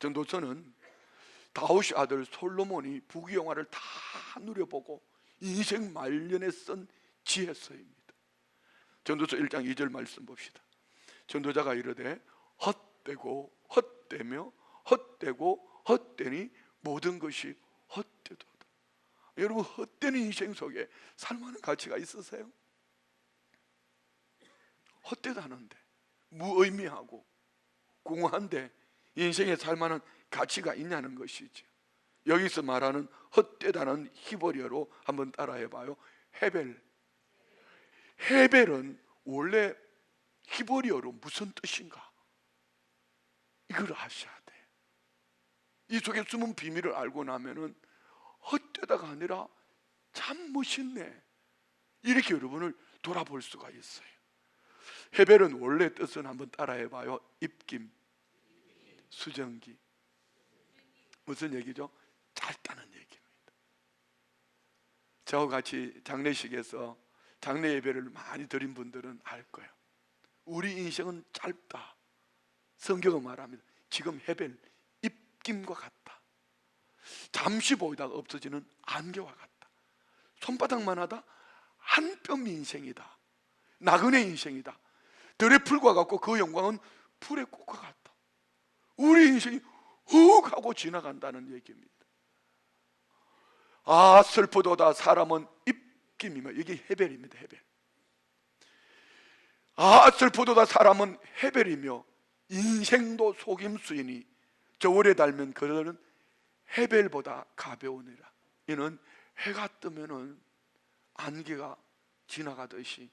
전도서는 다윗의 아들 솔로몬이 부귀영화를 다 누려보고 인생 말년에 쓴 지혜서입니다. 전도서 1장 2절 말씀 봅시다. 전도자가 이르되 헛되고 헛되며 헛되고 헛되니 모든 것이 헛되도다. 여러분 헛되는 인생 속에 살만한 가치가 있으세요? 헛되다는데 무의미하고 공허한데 인생에 살만한 가치가 있냐는 것이죠. 여기서 말하는 헛되다는 히브리어로 한번 따라해봐요. 헤벨. 헤벨은 원래 히브리어로 무슨 뜻인가? 이걸 아셔야 돼. 이 속에 숨은 비밀을 알고 나면은 헛되다가 아니라 참 멋있네. 이렇게 여러분을 돌아볼 수가 있어요. 헤벨은 원래 뜻은 한번 따라해봐요. 입김, 수정기. 무슨 얘기죠? 짧다는 얘기입니다. 저와 같이 장례식에서 장례 예배를 많이 드린 분들은 알 거예요. 우리 인생은 짧다. 성경은 말합니다. 지금 헤벨 입김과 같다. 잠시 보이다가 없어지는 안개와 같다. 손바닥만 하다 한뼘 인생이다. 나그네 인생이다. 들의 풀과 같고 그 영광은 풀의 꽃과 같다. 우리 인생이 훅 하고 지나간다는 얘기입니다. 아 슬프도다 사람은 입김이며 이게 헤벨입니다. 헤벨. 아 슬프도다 사람은 헤벨이며 인생도 속임수이니 저울에 달면 그들은 헤벨보다 가벼우니라. 이는 해가 뜨면은 안개가 지나가듯이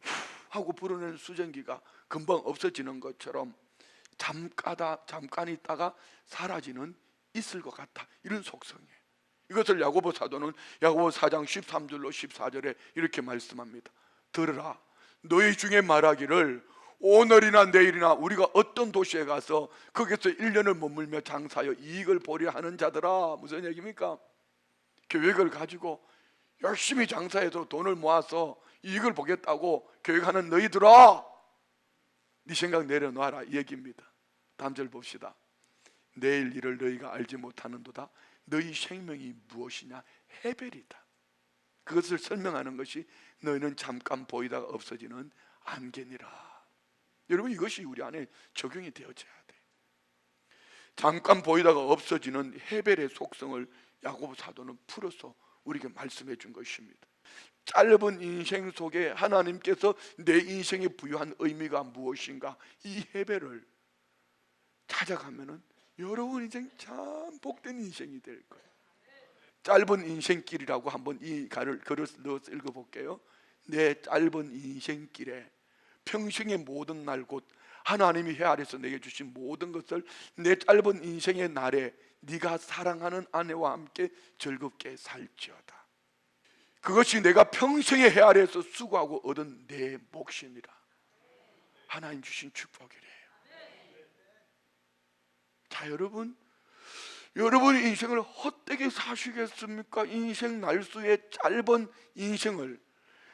후 하고 불어내는 수증기가 금방 없어지는 것처럼 잠깐다 잠깐 있다가 사라지는 있을 것 같다. 이런 속성이에요. 이것을 야고보 사도는 야고보 4장 13절로 14절에 이렇게 말씀합니다. 들으라. 너희 중에 말하기를 오늘이나 내일이나 우리가 어떤 도시에 가서 거기서 1년을 머물며 장사하여 이익을 보려 하는 자들아 무슨 얘기입니까? 계획을 가지고 열심히 장사해서 돈을 모아서 이익을 보겠다고 계획하는 너희들아 네 생각 내려놔라 이 얘기입니다 다음 절 봅시다. 내일 일을 너희가 알지 못하는도다. 너희 생명이 무엇이냐? 헤벨이다. 그것을 설명하는 것이 너희는 잠깐 보이다가 없어지는 안개니라. 여러분 이것이 우리 안에 적용이 되어져야 돼. 잠깐 보이다가 없어지는 헤벨의 속성을 야고보 사도는 풀어서 우리에게 말씀해 준 것입니다. 짧은 인생 속에 하나님께서 내 인생에 부여한 의미가 무엇인가? 이 해배를 찾아가면은 여러분 인생 참 복된 인생이 될 거예요. 짧은 인생길이라고 한번 이 글을 넣어서 읽어볼게요. 내 짧은 인생길에 평생의 모든 날 곧 하나님이 헤아려서 내게 주신 모든 것을 내 짧은 인생의 날에 네가 사랑하는 아내와 함께 즐겁게 살지어다. 그것이 내가 평생에 헤아려서 수고하고 얻은 내 몫이니라. 하나님 주신 축복이래요. 자, 여러분, 여러분 인생을 헛되게 사시겠습니까? 인생 날수의 짧은 인생을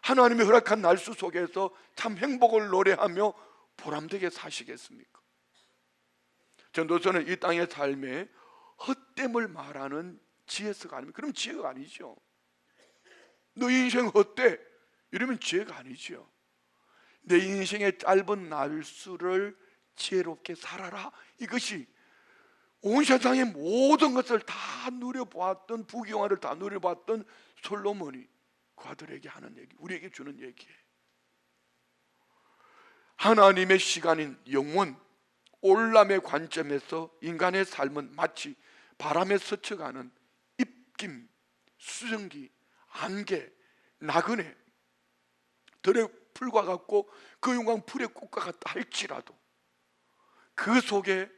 하나님이 허락한 날수 속에서 참 행복을 노래하며 보람되게 사시겠습니까? 전도서는 이 땅의 삶에 헛됨을 말하는 지혜서가 아닙니까? 그럼 지혜가 아니죠. 너 인생 어때? 이러면 지혜가 아니죠. 내 인생의 짧은 날수를 지혜롭게 살아라. 이것이 온 세상의 모든 것을 다 누려보았던 부귀영화를 다 누려봤던 솔로몬이 그 아들에게 하는 얘기, 우리에게 주는 얘기예요. 하나님의 시간인 영원, 올람의 관점에서 인간의 삶은 마치 바람에 스쳐가는 입김, 수증기, 안개, 나그네, 들의 풀과 같고 그 영광 풀의 꽃과 같다 할지라도 그 속에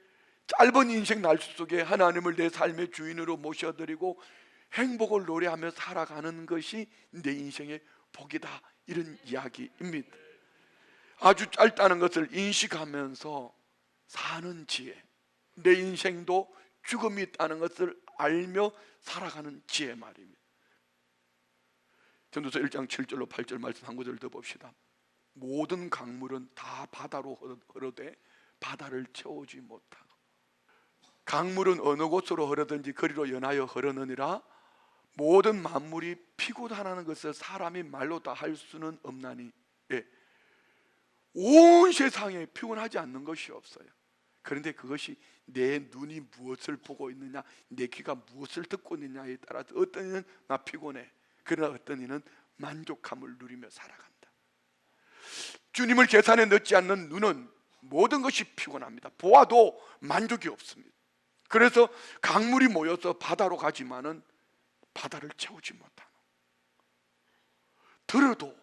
짧은 인생 날수 속에 하나님을 내 삶의 주인으로 모셔드리고 행복을 노래하며 살아가는 것이 내 인생의 복이다 이런 이야기입니다. 아주 짧다는 것을 인식하면서 사는 지혜, 내 인생도 죽음이 있다는 것을 알며 살아가는 지혜 말입니다. 전도서 1장 7절로 8절 말씀 한 구절 더 봅시다. 모든 강물은 다 바다로 흐르되 바다를 채우지 못하고 강물은 어느 곳으로 흐르든지 거리로 연하여 흐르느니라 모든 만물이 피곤하는 것을 사람이 말로 다 할 수는 없나니 예. 온 세상에 피곤하지 않는 것이 없어요. 그런데 그것이 내 눈이 무엇을 보고 있느냐, 내 귀가 무엇을 듣고 있느냐에 따라서 어떤 이는 나 피곤해. 그러나 어떤 이는 만족함을 누리며 살아간다. 주님을 계산에 넣지 않는 눈은 모든 것이 피곤합니다. 보아도 만족이 없습니다. 그래서 강물이 모여서 바다로 가지만은 바다를 채우지 못하는. 들어도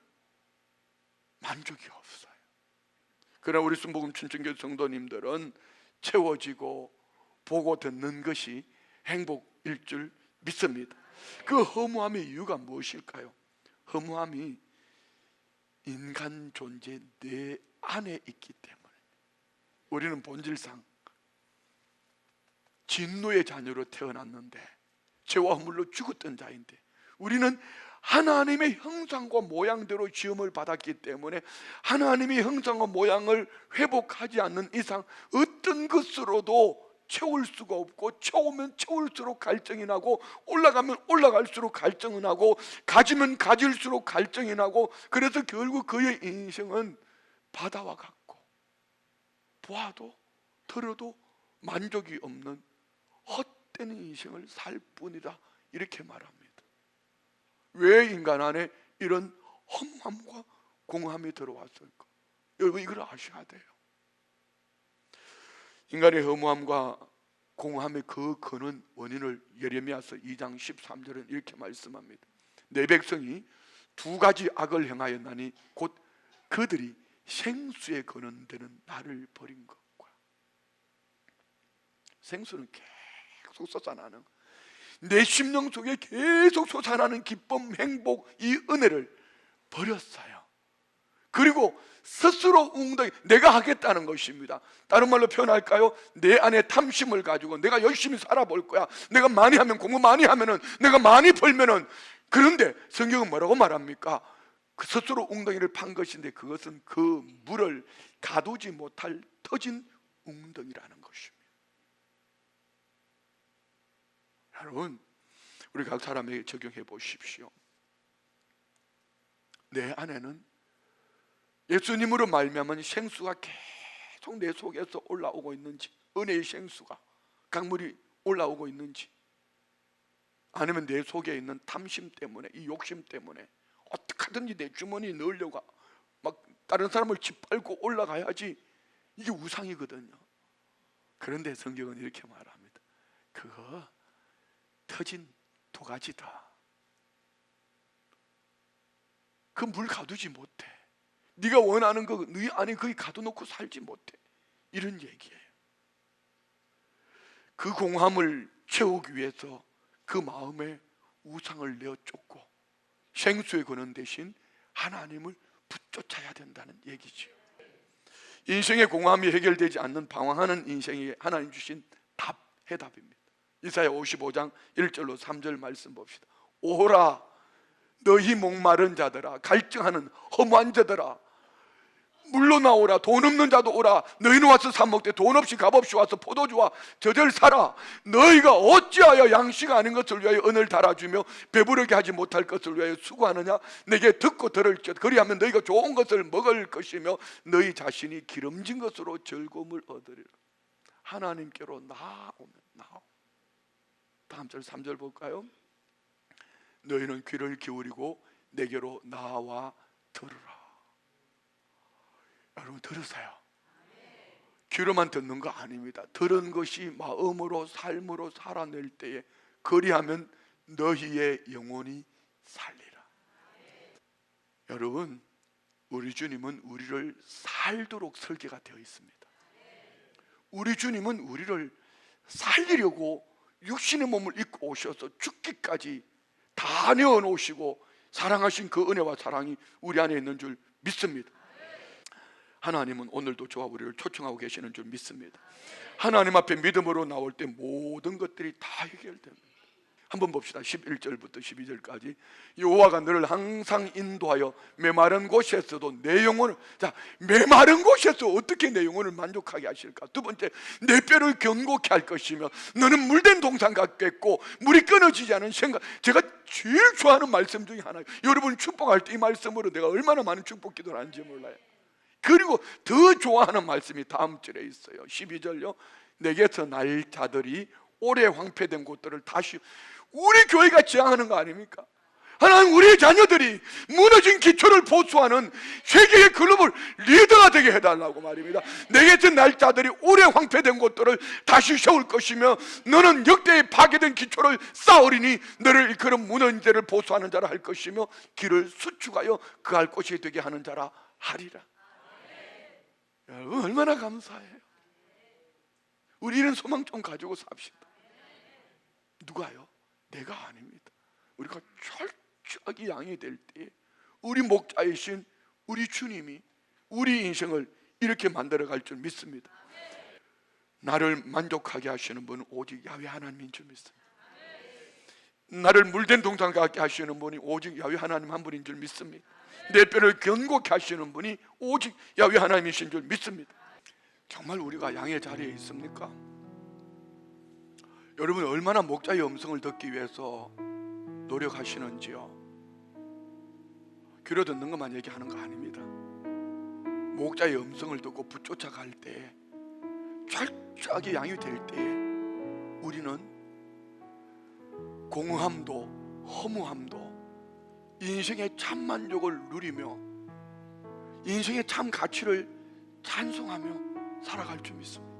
만족이 없어요. 그러나 우리 순복음 춘천교 성도님들은 채워지고 보고 듣는 것이 행복일 줄 믿습니다. 그 허무함의 이유가 무엇일까요? 허무함이 인간 존재 내 안에 있기 때문에 우리는 본질상 진노의 자녀로 태어났는데 죄와 허물로 죽었던 자인데 우리는 하나님의 형상과 모양대로 지음을 받았기 때문에 하나님의 형상과 모양을 회복하지 않는 이상 어떤 것으로도 채울 수가 없고 채우면 채울수록 갈증이 나고 올라가면 올라갈수록 갈증이 나고 가지면 가질수록 갈증이 나고 그래서 결국 그의 인생은 바다와 같고 보아도 들어도 만족이 없는 헛된 인생을 살 뿐이다 이렇게 말합니다. 왜 인간 안에 이런 허무함과 공함이 들어왔을까? 여러분 이걸 아셔야 돼요. 인간의 허무함과 공함의 그 근원 원인을 예레미야서 2장 13절은 이렇게 말씀합니다. 내 백성이 두 가지 악을 행하였나니 곧 그들이 생수의 근원되는 나를 버린 것과 생수는 계속 솟아나는 내 심령 속에 계속 솟아나는 기쁨, 행복, 이 은혜를 버렸어요. 그리고 스스로 웅덩이 내가 하겠다는 것입니다. 다른 말로 표현할까요? 내 안에 탐심을 가지고 내가 열심히 살아볼 거야. 내가 많이 하면 공부 많이 하면은 내가 많이 벌면은 그런데 성경은 뭐라고 말합니까? 그 스스로 웅덩이를 판 것인데 그것은 그 물을 가두지 못할 터진 웅덩이라는 것입니다. 여러분, 우리 각 사람에게 적용해 보십시오. 내 안에는 예수님으로 말미암은 생수가 계속 내 속에서 올라오고 있는지, 은혜의 생수가 강물이 올라오고 있는지, 아니면 내 속에 있는 탐심 때문에, 이 욕심 때문에 어떻게 하든지 내 주머니에 넣으려고 막 다른 사람을 짓밟고 올라가야지 이게 우상이거든요. 그런데 성경은 이렇게 말합니다. 그거 터진 도가지다. 그 물 가두지 못해. 네가 원하는 거 네 안에 거기 가둬놓고 살지 못해. 이런 얘기예요. 그 공함을 채우기 위해서 그 마음에 우상을 내어 쫓고 생수의 근원 대신 하나님을 붙쫓아야 된다는 얘기죠. 인생의 공함이 해결되지 않는 방황하는 인생에 하나님 주신 답, 해답입니다. 이사야 55장 1절로 3절 말씀 봅시다. 오라 너희 목마른 자들아 갈증하는 허무한 자들아 물러나오라 돈 없는 자도 오라. 너희는 와서 사 먹되 돈 없이 값 없이 와서 포도주와 저절 사라. 너희가 어찌하여 양식 아닌 것을 위하여 은을 달아주며 배부르게 하지 못할 것을 위하여 수고하느냐? 내게 듣고 들을 것 그리하면 너희가 좋은 것을 먹을 것이며 너희 자신이 기름진 것으로 즐거움을 얻으리라. 하나님께로 나오면 나오 다음 절 3절 볼까요? 너희는 귀를 기울이고 내게로 나와 들으라. 여러분 들으세요. 귀로만 듣는 거 아닙니다. 들은 것이 마음으로 삶으로 살아낼 때에 그리하면 너희의 영혼이 살리라. 여러분 우리 주님은 우리를 살도록 설계가 되어 있습니다. 우리 주님은 우리를 살리려고 육신의 몸을 입고 오셔서 죽기까지 다 내어 놓으시고 사랑하신 그 은혜와 사랑이 우리 안에 있는 줄 믿습니다. 하나님은 오늘도 저와 우리를 초청하고 계시는 줄 믿습니다. 하나님 앞에 믿음으로 나올 때 모든 것들이 다 해결됩니다. 한번 봅시다. 11절부터 12절까지 여호와가 너를 항상 인도하여 메마른 곳에서도 내 영혼을 자 메마른 곳에서 어떻게 내 영혼을 만족하게 하실까? 두 번째 내 뼈를 견고케 할 것이며 너는 물된 동산 같겠고 물이 끊어지지 않은 생각 제가 제일 좋아하는 말씀 중에 하나예요. 여러분 축복할 때 이 말씀으로 내가 얼마나 많은 축복 기도를 하는지 몰라요. 그리고 더 좋아하는 말씀이 다음 절에 있어요. 12절요. 내게서 날 자들이 오래 황폐된 곳들을 다시 우리 교회가 지향하는 거 아닙니까? 하나님 우리 자녀들이 무너진 기초를 보수하는 세계의 글로벌 리더가 되게 해달라고 말입니다. 내게서 날 자들이 오래 황폐된 곳들을 다시 세울 것이며 너는 역대의 파괴된 기초를 쌓으리니 너를 그런 무너진 데를 보수하는 자라 할 것이며 길을 수축하여 그 할 곳이 되게 하는 자라 하리라. 여러분 얼마나 감사해요. 우리 이런 소망 좀 가지고 삽시다. 누가요? 내가 아닙니다. 우리가 철저하게 양이 될 때 우리 목자이신 우리 주님이 우리 인생을 이렇게 만들어 갈 줄 믿습니다. 나를 만족하게 하시는 분은 오직 야외 하나님인 줄 믿습니다. 나를 물된 동산 같게 하시는 분이 오직 야외 하나님 한 분인 줄 믿습니다. 내 뼈를 견고케 하시는 분이 오직 야외 하나님이신 줄 믿습니다. 정말 우리가 양의 자리에 있습니까? 여러분 얼마나 목자의 음성을 듣기 위해서 노력하시는지요. 귀로 듣는 것만 얘기하는 거 아닙니다. 목자의 음성을 듣고 붙쫓아갈 때 철저하게 양이 될 때에 우리는 공허함도 허무함도 인생의 참 만족을 누리며 인생의 참 가치를 찬송하며 살아갈 줄 믿습니다.